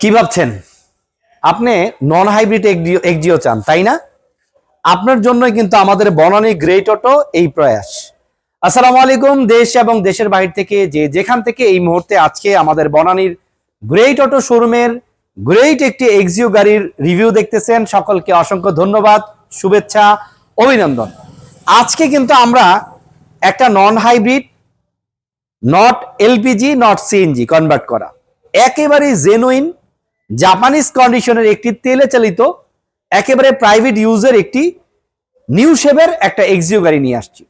কি ভাবছেন? আপনি নন হাইব্রিড এক্সিও চান, তাই না? আপনার জন্যই কিন্তু আমাদের বনানী গ্রেট অটো এই প্রয়াস। আসসালামু আলাইকুম, দেশ এবং দেশের বাইরে থেকে যে যেখান থেকে এই মুহূর্তে আজকে আমাদের বনানীর গ্রেট অটো শোরুমের গ্রেট একটি এক্সিও গাড়ির রিভিউ দেখতেছেন, সকলকে অসংখ্য ধন্যবাদ, শুভেচ্ছা, অভিনন্দন। আজকে কিন্তু আমরা একটা non hybrid not LPG not CNG convert করা। একেবারে জেনুইন জাপানিজ কন্ডিশনের একটি তেলে চালিত, একেবারে প্রাইভেট ইউজের একটি নিউ শেপের একটা এক্সিও গাড়ি নিয়ে আসছি।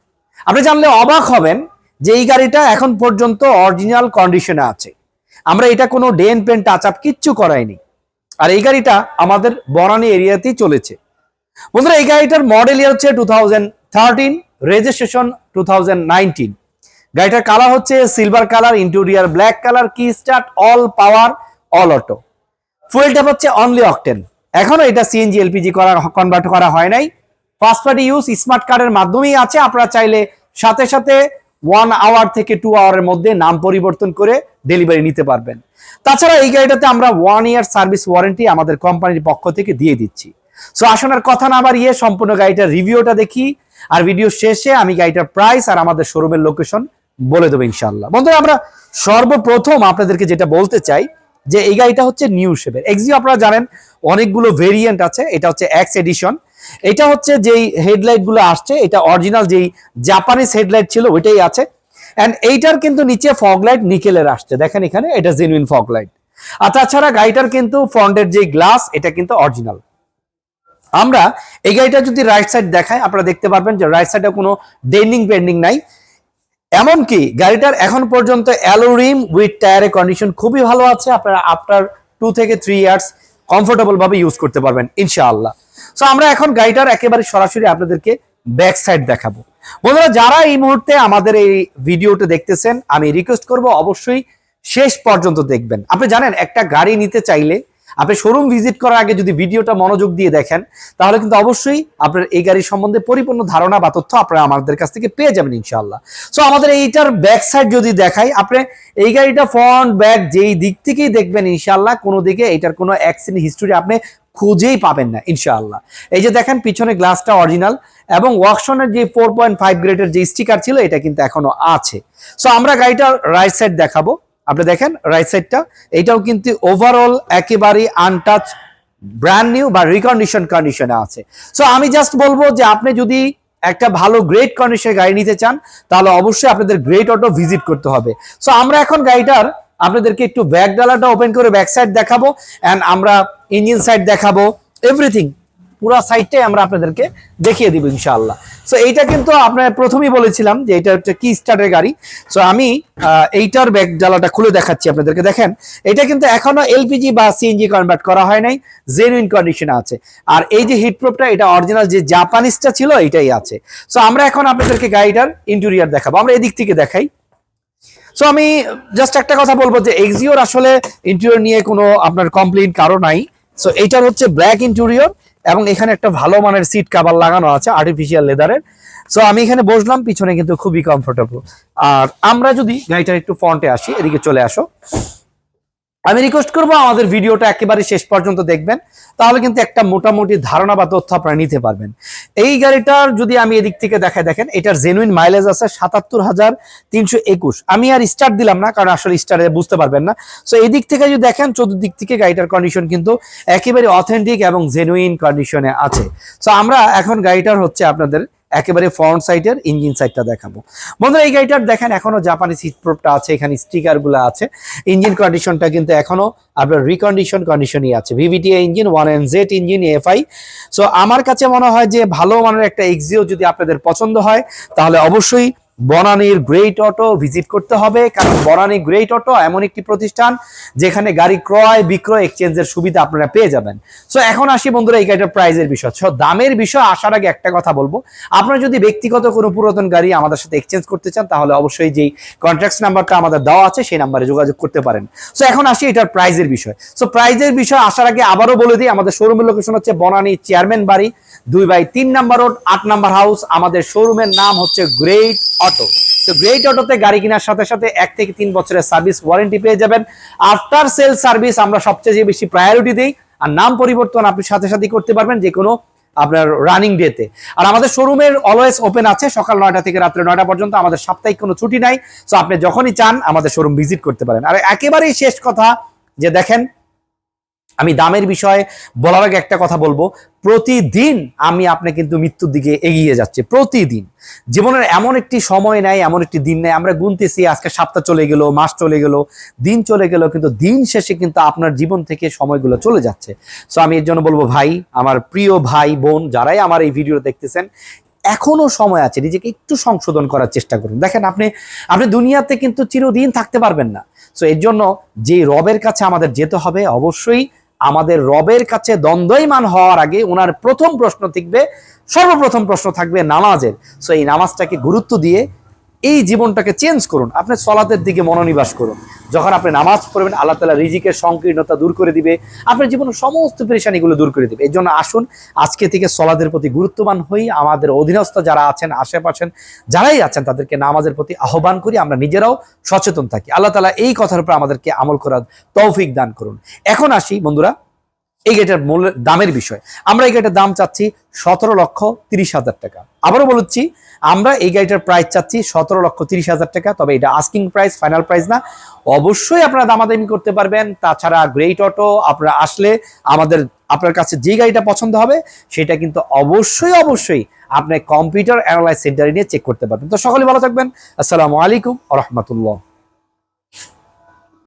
আপনি জানলে অবাক হবেন যে এই গাড়িটা এখন পর্যন্ত অরিজিনাল কন্ডিশনে আছে। আমরা এটা কোনো ডেন পেন টাচ আপ কিচ্ছু করাইনি। আর এই গাড়িটা আমাদের বনানী এরিয়াতেই চলেছে। বন্ধুরা, এই গাড়িটার মডেল ইয়ার হচ্ছে টু রেজিস্ট্রেশন টু গাড়িটার কালার হচ্ছে silver colour interior black colour key start all power all auto fuel tap হচ্ছে অনলি অকটেন এখনও এটা সিএনজি এলপিজি করা কনভার্ট করা হয় নাই। ফার্স্ট পার্টি ইউজ স্মার্ট কার্ডের মাধ্যমেই আছে। আপনারা চাইলে সাথে সাথে ওয়ান আওয়ার থেকে টু আওয়ারের মধ্যে নাম পরিবর্তন করে ডেলিভারি নিতে পারবেন। তাছাড়া এই গাড়িটাতে আমরা ওয়ান ইয়ার সার্ভিস ওয়ারেন্টি আমাদের কোম্পানির পক্ষ থেকে দিয়ে দিচ্ছি। সো আসুন আর কথা না বাড়িয়ে সম্পূর্ণ গাড়িটার রিভিউটা দেখি। আর ভিডিও শেষে আমি গাড়িটার প্রাইস আর আমাদের শোরুমের লোকেশন বলে দেবো ইনশাল্লাহ বন্ধুরা, আমরা সর্বপ্রথম আপনাদেরকে যেটা বলতে চাই যে এই গাড়িটা হচ্ছে নিউ শেপের। এক্সিও আপনারা জানেন, অনেকগুলো ভেরিয়েন্ট আছে, এটা হচ্ছে এক্স এডিশন এটা হচ্ছে যেই হেডলাইটগুলো আসছে, এটা অরিজিনাল যেই জাপানিজ হেডলাইট ছিল, ওইটাই আছে। অ্যান্ড এইটার কিন্তু নিচে ফগলাইট নিকেলের আসছে। দেখেন এখানে, এটা জেনুইন ফগলাইট আর তাছাড়া গাড়িটার কিন্তু ফ্রন্টের যে গ্লাস এটা কিন্তু অরিজিনাল আমরা এই গাড়িটা যদি রাইট সাইড দেখায় আপনারা দেখতে পারবেন যে রাইট সাইডে কোনো ডেন্ডিং পেন্ডিং নাই। এমনকি গাড়িটার এখন পর্যন্ত অ্যালোরিম উইথ টায়ারের কন্ডিশন খুবই ভালো আছে। আপনারা আফটার টু থেকে থ্রি ইয়ার্স কমফোর্টেবল ভাবে ইউজ করতে পারবেন, ইনশাআল্লাহ। সো আমরা এখন গাড়িটার একেবারে সরাসরি আপনাদেরকে ব্যাক সাইড দেখাবো। বন্ধুরা, যারা এই মুহূর্তে আমাদের এই ভিডিওটা দেখতেছেন, আমি রিকোয়েস্ট করব অবশ্যই শেষ পর্যন্ত দেখবেন। আপনি জানেন, একটা গাড়ি নিতে চাইলে আপনি শোরুম ভিজিট করার আগে যদি ভিডিওটা মনোযোগ দিয়ে দেখেন, তাহলে কিন্তু অবশ্যই আপনার এই গাড়ির সম্বন্ধে পরিপূর্ণ ধারণা বা তথ্য আপনারা আমাদের কাছ থেকে পেয়ে যাবেন ইনশাল্লাহ সো আমাদের এইটার ব্যাক সাইড যদি দেখাই, আপনি এই গাড়িটা ফ্রন্ট ব্যাক যেই দিক থেকেই দেখবেন ইনশাল্লাহ কোনো দিকে এটার কোনো অ্যাক্সিডেন্ট হিস্টোরি আপনি খুঁজেই পাবেন না ইনশাআল্লাহ। এই যে দেখেন, পিছনে গ্লাসটা অরিজিনাল এবং ওয়াকশনের যে ফোর পয়েন্ট ফাইভ গ্রেডের যে স্টিকার ছিল, এটা কিন্তু এখনও আছে। সো আমরা গাড়িটা রাইট সাইড দেখাবো। আপনি দেখেন রাইট সাইডটা এটাও কিন্তু ওভারঅল একেবারে আনটাচ ব্র্যান্ড নিউ বা রিকন্ডিশন কন্ডিশনে আছে। সো আমি জাস্ট বলব যে আপনি যদি একটা ভালো গ্রেট কন্ডিশনের গাড়ি নিতে চান, তাহলে অবশ্যই আপনাদের গ্রেট অটো ভিজিট করতে হবে। সো আমরা এখন গাড়িটার আপনাদেরকে একটু ব্যাক ডালাটা ওপেন করে ব্যাক সাইড দেখাবো অ্যান্ড আমরা ইঞ্জিন সাইড দেখাবো এভরিথিং পুরো সাইডটাই আমরা আপনাদেরকে দেখিয়ে দিব ইনশাআল্লাহ। সো এইটা কিন্তু আপনার প্রথমেই বলেছিলাম যে এটা হচ্ছে কি স্টার্টের গাড়ি। সো আমি এইটার ব্যাগ ডালাটা খুলে দেখাচ্ছি আপনাদেরকে। দেখেন, এটা কিন্তু এখনও এলপিজি বা সিএনজি কনভার্ট করা হয় নাই জেনুইন কন্ডিশনে আছে। আর এই যে হিট প্রুফটা এটা অরিজিনাল যে জাপানিজটা ছিল এটাই আছে। সো আমরা এখন আপনাদেরকে গাড়িটার ইন্টেরিয়ার দেখাবো। আমরা এদিক থেকে দেখাই। সো আমি জাস্ট একটা কথা বলব যে এক্সিওর আসলে ইন্টেরিয়র নিয়ে কোনো আপনার কমপ্লেন কারও নাই। সো এইটার হচ্ছে ব্ল্যাক ইন্টেরিয়র এবং এখানে একটা ভালো মানের সিট কাভার লাগানো আছে আর্টিফিশিয়াল লেদারের সো আমি এখানে বসলাম, পিছনে কিন্তু খুবই কমফোর্টেবল আর আমরা যদি গাড়িটার একটু ফ্রন্টে আসি, এদিকে চলে আসো। আমি রিকোয়েস্ট করব আমাদের ভিডিওটা একেবারে শেষ পর্যন্ত দেখবেন, তাহলে কিন্তু একটা মোটামুটি ধারণা বা তথ্য আপনারা নিতে পারবেন। এই গাড়িটার যদি আমি এদিক থেকে দেখাই, দেখেন এটার জেনুইন মাইলেজ আছে সাতাত্তর হাজার তিনশো একুশ। আমি আর স্টার্ট দিলাম না, কারণ আসলে স্টারে বুঝতে পারবেন না। সো এই দিক থেকে যদি দেখেন, চতুর্দিক থেকে গাড়িটার কন্ডিশন কিন্তু একেবারে অথেন্টিক এবং জেনুইন কন্ডিশনে আছে। সো আমরা এখন গাড়িটার হচ্ছে আপনাদের একেবারে ফ্রন্ট সাইডের ইঞ্জিন সাইডটা দেখাবো। বন্ধুরা, এই গাড়িটার দেখেন, এখনও জাপানি সিট প্রোপটা আছে, এখানে স্টিকারগুলো আছে। ইঞ্জিন কন্ডিশনটা কিন্তু এখনও আপনার রিকন্ডিশন কন্ডিশনই আছে। V V T A engine one N Z engine F I so আমার কাছে মনে হয় যে ভালো মানের একটা এক্সিও যদি আপনাদের পছন্দ হয়, তাহলে অবশ্যই বনানীর গ্রেট অটো ভিজিট করতে হবে, কারণ বনানী গ্রেট অটো এমন একটি প্রতিষ্ঠান যেখানে গাড়ি ক্রয়, বিক্রয় এক্সচেঞ্জের সুবিধা আপনারা পেয়ে যাবেন। সো এখন আসি বন্ধুরা এই গাড়িটার প্রাইজের বিষয়। সো দামের বিষয় আসার আগে একটা কথা বলব। আপনারা যদি ব্যক্তিগত কোনো পুরাতন গাড়ি আমাদের সাথে এক্সচেঞ্জ করতে চান, তাহলে অবশ্যই যেই কন্ট্রাক্ট নাম্বারটা আমাদের দেওয়া আছে, সেই নাম্বারে যোগাযোগ করতে পারেন। সো এখন আসি এটার প্রাইজের বিষয়। সো প্রাইজের বিষয় আসার আগে আবারও বলে দিই, আমাদের শোরুমের লোকেশন হচ্ছে বনানী চেয়ারম্যান বাড়ি, দুই বাই তিন নাম্বার রোড আট নাম্বার হাউস আমাদের শোরুমের নাম হচ্ছে গ্রেট অটো তো গ্রেট অটোতে গাড়ি কেনার সাথে সাথে এক থেকে তিন বছরের সার্ভিস ওয়ারেন্টি পেয়ে যাবেন। আফটার সেল সার্ভিস আমরা সবচেয়ে বেশি প্রায়োরিটি দিই, আর নাম পরিবর্তন আপনি সাথে সাথে করতে পারবেন যে কোনো আপনার রানিং ডেতে আর আমাদের শোরুমের অলওয়েজ ওপেন আছে, সকাল নয়টা থেকে রাত্রে নয়টা পর্যন্ত, আমাদের সাপ্তাহিক কোনো ছুটি নাই। সো আপনি যখনই চান, আমাদের শোরুম ভিজিট করতে পারেন। আর একেবারেই শেষ কথা, যে দেখেন আমি দামের বিষয়ে বলার আগে একটা কথা বলব। প্রতিদিন আমি আপনি কিন্তু মৃত্যুর দিকে এগিয়ে যাচ্ছে, প্রতিদিন। জীবনের এমন একটি সময় নেই এমন একটি দিন নেই আমরা গুনতেছি, আজকে সপ্তাহ চলে গেল, মাস চলে গেল, দিন চলে গেল, কিন্তু দিন শেষে কিন্তু আপনার জীবন থেকে সময়গুলো চলে যাচ্ছে। সো আমি এর জন্য বলব, ভাই, আমার প্রিয় ভাই, বোন, যারাই আমার এই ভিডিও দেখতেছেন, এখনও সময় আছে, নিজেকে একটু সংশোধন করার চেষ্টা করুন। দেখেন, আপনি আপনি দুনিয়াতে কিন্তু চিরদিন থাকতে পারবেন না। সো এর জন্য যে রবের কাছে আমাদের যেতে হবে, অবশ্যই আমাদের রবের কাছে দ্বন্দ্বইমান হওয়ার আগে ওনার প্রথম প্রশ্ন থাকবে, সর্বপ্রথম প্রশ্ন থাকবে নামাজের। সো এই নামাজটাকে গুরুত্ব দিয়ে এই জীবনটাকে চেঞ্জ করুন। আপনি সলাতের দিকে মনোনিবাস করুন। যখন আপনি নামাজ পড়বেন, আল্লাহ তালা রিজিকের সংকীর্ণতা দূর করে দিবে, আপনার জীবনের সমস্ত পেরেশানিগুলো দূর করে দিবে। এই জন্য আসুন, আজকে থেকে সলাদের প্রতি গুরুত্ববান হই। আমাদের অধীনস্থ যারা আছেন আশেপাশেন যারাই আছেন, তাদেরকে নামাজের প্রতি আহ্বান করি। আমরা নিজেরাও সচেতন থাকি। আল্লাহ তালা এই কথার উপর আমাদেরকে আমল করার তৌফিক দান করুন। এখন আসি, বন্ধুরা এই গাড়িটার মূল্য দামের বিষয়। আমরা এই গাড়িটার দাম চাচ্ছি সতেরো লক্ষ তিরিশ হাজার টাকা। আবারও বলছি, আমরা এই গাড়িটার প্রাইস চাচ্ছি সতেরো লক্ষ তিরিশ হাজার টাকা, তবে এটা আস্কিং প্রাইস ফাইনাল প্রাইস না। অবশ্যই আপনারা দামাদামি করতে পারবেন। তাছাড়া গ্রেট অটো আপনারা আসলে আমাদের, আপনার কাছে যে গাড়িটা পছন্দ হবে, সেটা কিন্তু অবশ্যই অবশ্যই আপনি কম্পিউটার অ্যানালাইজ সেন্টারে নিয়ে চেক করতে পারবেন। তো সকলে ভালো থাকবেন। আসসালামু আলাইকুম রহমতুল্লাহ।